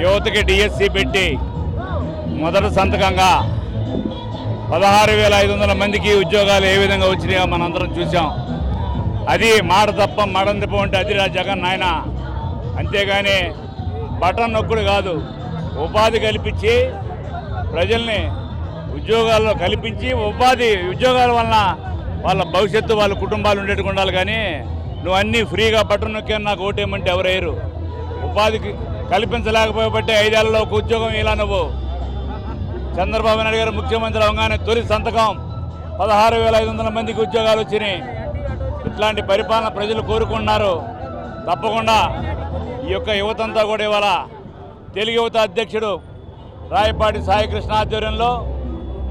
యువతకి డిఎస్సి పెట్టి మొదటి సంతకంగా పదహారు వేల ఐదు వందల మందికి ఉద్యోగాలు ఏ విధంగా వచ్చినాయో మనందరం చూసాం అది మాట తప్ప మడందిప ఉంటే అది రా జగన్ నాయన. అంతేగాని బటన్ నొక్కుడు కాదు ఉపాధి కల్పించి ప్రజల్ని ఉద్యోగాల్లో కల్పించి ఉపాధి ఉద్యోగాల వలన వాళ్ళ భవిష్యత్తు వాళ్ళ కుటుంబాలు ఉండేట్టుకు ఉండాలి కానీ నువ్వు అన్నీ ఫ్రీగా బటన్ నొక్కాను నాకు ఓటేమంటే ఎవరయ్యారు ఉపాధికి కల్పించలేకపోయబట్టే ఐదేళ్ళలో ఒక ఉద్యోగం ఇలా నువ్వు. చంద్రబాబు నాయుడు గారు ముఖ్యమంత్రి అవగానే తొలి సంతకం. పదహారు వేల ఐదు వందల మందికి ఉద్యోగాలు వచ్చినాయి. ఇట్లాంటి పరిపాలన ప్రజలు కోరుకుంటున్నారు. తప్పకుండా ఈ యొక్క యువతంతా కూడా ఇవాళ తెలుగు యువత అధ్యక్షుడు రాయపాటి సాయికృష్ణ ఆధ్వర్యంలో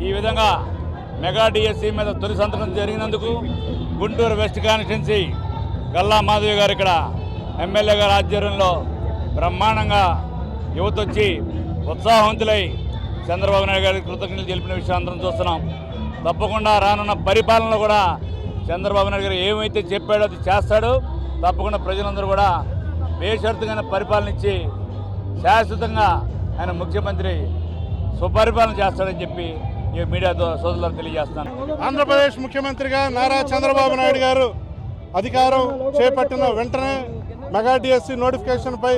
ఈ విధంగా మెగా డిఎస్సీ మీద తొలి సంతకం జరిగినందుకు గుంటూరు వెస్ట్ కాన్స్టిట్యున్సీ గల్లా మాధవి గారు ఇక్కడ ఎమ్మెల్యే గారి ఆధ్వర్యంలో బ్రహ్మాండంగా యువత వచ్చి ఉత్సాహవంతులై చంద్రబాబు నాయుడు గారికి కృతజ్ఞతలు తెలిపిన విషయం అందరం చూస్తున్నాం. తప్పకుండా రానున్న పరిపాలనలో కూడా చంద్రబాబు నాయుడు గారు ఏమైతే చెప్పాడో అది చేస్తాడు. తప్పకుండా ప్రజలందరూ కూడా బేషరతుగా పరిపాలన ఇచ్చి శాశ్వతంగా ఆయన ముఖ్యమంత్రి సుపరిపాలన చేస్తాడని చెప్పి ఈ మీడియా సోదరులకు తెలియజేస్తాను ఆంధ్రప్రదేశ్ ముఖ్యమంత్రిగా నారా చంద్రబాబు నాయుడు గారు అధికారం చేపట్టిన వెంటనే మెగా డిఎస్సి నోటిఫికేషన్పై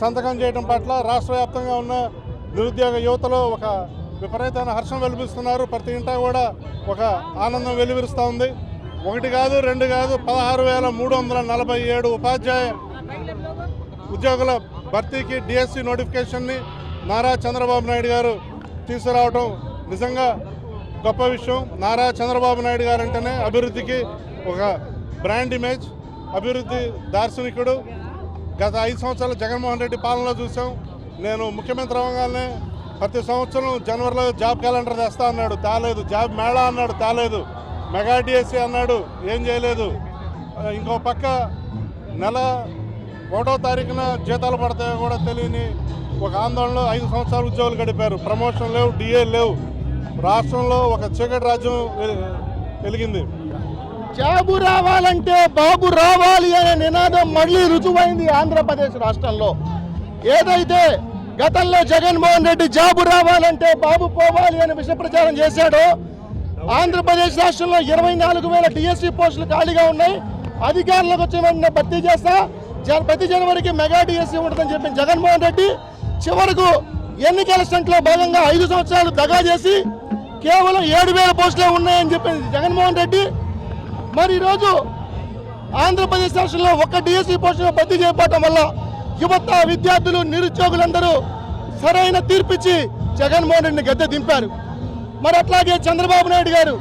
సంతకం చేయడం పట్ల రాష్ట్ర వ్యాప్తంగా ఉన్న నిరుద్యోగ యువతలో ఒక విపరీతమైన హర్షం వెలిపిస్తున్నారు. ప్రతి ఇంటా కూడా ఒక ఆనందం వెలువరుస్తూ ఉంది. ఒకటి కాదు రెండు కాదు పదహారు వేల మూడు వందల నలభై ఏడు ఉపాధ్యాయ ఉద్యోగుల భర్తీకి డిఎస్సి నోటిఫికేషన్ని నారా చంద్రబాబు నాయుడు గారు తీసుకురావడం నిజంగా గొప్ప విషయం. నారా చంద్రబాబు నాయుడు గారు అంటేనే అభివృద్ధికి ఒక బ్రాండ్ ఇమేజ్ అభివృద్ధి దార్శనికుడు. గత ఐదు సంవత్సరాలు జగన్మోహన్ రెడ్డి పాలనలో చూసాం నేను ముఖ్యమంత్రి అవ్వగానే ప్రతి సంవత్సరం జనవరిలో జాబ్ క్యాలెండర్ తెస్తా అన్నాడు. తాలేదు. జాబ్ మేళా అన్నాడు. తాలేదు. మెగా డిఎస్సీ అన్నాడు. ఏం చేయలేదు. ఇంకో పక్క నెల ఒకటో తారీఖున జీతాలు పడతాయో కూడా తెలియని ఒక ఆందోళనలో ఐదు సంవత్సరాలు ఉద్యోగులు గడిపారు. ప్రమోషన్ లేవు డిఏ లేవు. రాష్ట్రంలో ఒక చీకటి రాజ్యం వెలిగింది. జాబు రావాలంటే బాబు రావాలి అనే నినాదం మళ్ళీ రుజువైంది ఆంధ్రప్రదేశ్ రాష్ట్రంలో. ఏదైతే గతంలో జగన్మోహన్ రెడ్డి జాబు రావాలంటే బాబు పోవాలి అని విష ప్రచారం చేశాడో ఆంధ్రప్రదేశ్ రాష్ట్రంలో ఇరవై నాలుగు వేల డిఎస్సీ పోస్టులు ఖాళీగా ఉన్నాయి. అధికారులకు వచ్చిన వెంటనే భర్తీ చేస్తా. జ- ప్రతి జనవరికి మెగా డిఎస్సీ ఉంటుందని చెప్పిన జగన్మోహన్ రెడ్డి చివరకు ఎన్నికల స్టంట్లో భాగంగా ఐదు సంవత్సరాలు దగా చేసి కేవలం ఏడు వేల పోస్టులే ఉన్నాయని చెప్పింది జగన్మోహన్ రెడ్డి మరి ఈరోజు ఆంధ్రప్రదేశ్ రాష్ట్రంలో ఒక్క డిఎస్సీ పోస్టును భర్తీ చేయబడటం వల్ల యువత విద్యార్థులు నిరుద్యోగులందరూ సరైన తీర్పిచ్చి జగన్మోహన్ రెడ్డిని గద్దె దింపారు. మరి అట్లాగే చంద్రబాబు నాయుడు గారు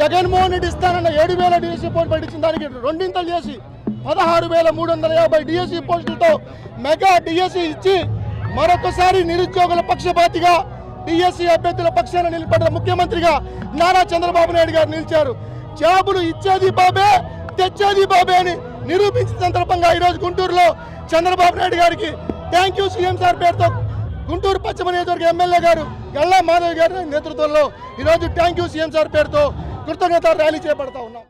జగన్మోహన్ రెడ్డి ఇస్తానన్న ఏడు వేల డిఎస్సీ పోస్టు పట్టించిన దానికి రెండింతలు చేసి పదహారు వేల మూడు వందల యాభై డిఎస్సి పోస్టులతో మెగా డిఎస్సీ ఇచ్చి మరొకసారి నిరుద్యోగుల పక్షపాతిగా డిఎస్సీ అభ్యర్థుల పక్షాన నిలబడిన ముఖ్యమంత్రిగా నారా చంద్రబాబు నాయుడు గారు నిలిచారు. జాబులు ఇచ్చేది బాబే తెచ్చేది బాబే అని నిరూపించిన సందర్భంగా ఈరోజు గుంటూరులో చంద్రబాబు నాయుడు గారికి థ్యాంక్ యూ సీఎం సార్ పేరుతో గుంటూరు పశ్చిమ నియోజకవర్గ ఎమ్మెల్యే గారు గల్లా మాధవ్ గారి నేతృత్వంలో ఈరోజు థ్యాంక్ యూ సీఎం సార్ పేరుతో కృతజ్ఞత ర్యాలీ చేపడతా ఉన్నాం.